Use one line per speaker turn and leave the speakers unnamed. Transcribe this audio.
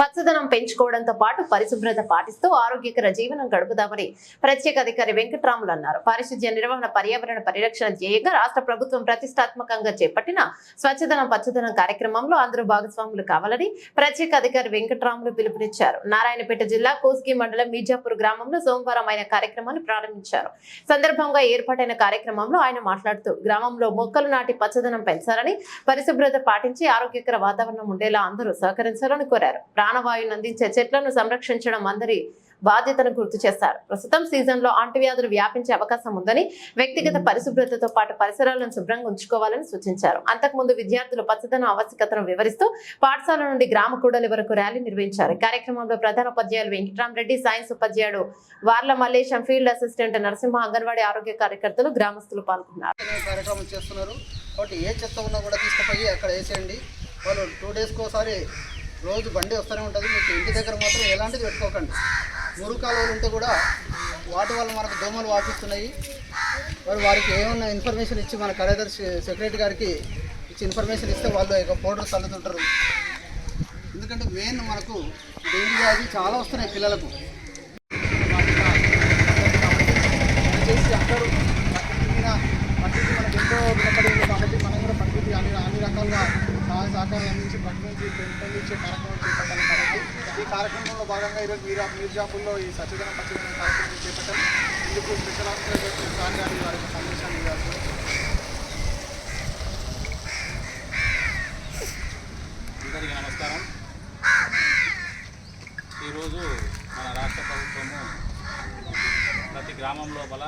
పచ్చదనం పెంచుకోవడంతో పాటు పరిశుభ్రత పాటిస్తూ ఆరోగ్యకర జీవనం గడుపుదామని ప్రత్యేక అధికారి వెంకట్రాములు అన్నారు. పారిశుధ్య నిర్వహణ పర్యావరణ పరిరక్షణ ధ్యేయంగా రాష్ట్ర ప్రభుత్వం ప్రతిష్టాత్మకంగా చేపట్టిన స్వచ్ఛదనం పచ్చదనం కార్యక్రమంలో అందరూ భాగస్వాములు కావాలని ప్రత్యేక అధికారి వెంకట్రాములు పిలుపునిచ్చారు. నారాయణపేట జిల్లా కోస్గి మండలం మీర్జాపూర్ గ్రామంలో సోమవారం ఆయన కార్యక్రమాన్ని ప్రారంభించారు. సందర్భంగా ఏర్పాటైన కార్యక్రమంలో ఆయన మాట్లాడుతూ గ్రామంలో మొక్కలు నాటి పచ్చదనం పెంచాలని పరిశుభ్రత పాటించి ఆరోగ్యకర వాతావరణం ఉండేలా అందరూ సహకరించాలని కోరారు. ప్రాణవాయువును అందించే చెట్లను సంరక్షించడం అందరి బాధ్యతను గుర్తు చేశారు. ప్రస్తుతం సీజన్లో అంటువ్యాధులు వ్యాపించే అవకాశం ఉందని వ్యక్తిగత పరిశుభ్రతతో పాటు పరిసరాలను శుభ్రంగా ఉంచుకోవాలని సూచించారు. అంతకుముందు విద్యార్థులు పచ్చదనం ఆవశ్యకతను వివరిస్తూ పాఠశాల నుండి గ్రామ కూడలి వరకు ర్యాలీ నిర్వహించారు. కార్యక్రమంలో ప్రధాన ఉపాధ్యాయులు వెంకటరామరెడ్డి సైన్స్ ఉపాధ్యాయుడు వార్ల మల్లేశం ఫీల్డ్ అసిస్టెంట్ నరసింహ అంగన్వాడీ ఆరోగ్య కార్యకర్తలు గ్రామస్తులు పాల్గొన్నారు.
అనే కార్యక్రమం చేస్తున్నారు. కాబట్టి ఏ చెత్త ఉన్నా కూడా తీసుకుపోయి అక్కడ వేసేయండి. వాళ్ళు టూ డేస్కి ఒకసారి రోజు బండి వస్తూనే ఉంటుంది. మీకు ఇంటి దగ్గర మాత్రం ఎలాంటిది పెట్టుకోకండి. మురుకాలు ఉంటే కూడా వాటి వల్ల మనకు దోమలు వాటిస్తున్నాయి మరి వారికి ఏమన్నా ఇన్ఫర్మేషన్ ఇచ్చి మన కార్యదర్శి సెక్రటరీ గారికి ఇచ్చి ఇన్ఫర్మేషన్ ఇస్తే వాళ్ళు ఇక పౌడర్ చల్లుతుంటారు. ఎందుకంటే మెయిన్ మనకు డెంగ్యూ వ్యాధి చాలా వస్తున్నాయి పిల్లలకు. సహాయ సహకారం అందించి ప్రకటించి పెంపొందించే కార్యక్రమం చేపట్టాలి కాబట్టి ఈ కార్యక్రమంలో భాగంగా ఈరోజు మీరు మీర్జాపూర్లో ఈ సత్యదన పచ్చదనం కార్యక్రమం చేపట్టాలి ఇందుకు స్పెషల్ ఆఫీసర్ సార్ గారి వారి యొక్క సందేశాన్ని ఇవ్వాలి
అందరికీ నమస్కారం. ఈరోజు మన రాష్ట్ర ప్రభుత్వము ప్రతి గ్రామం లోపల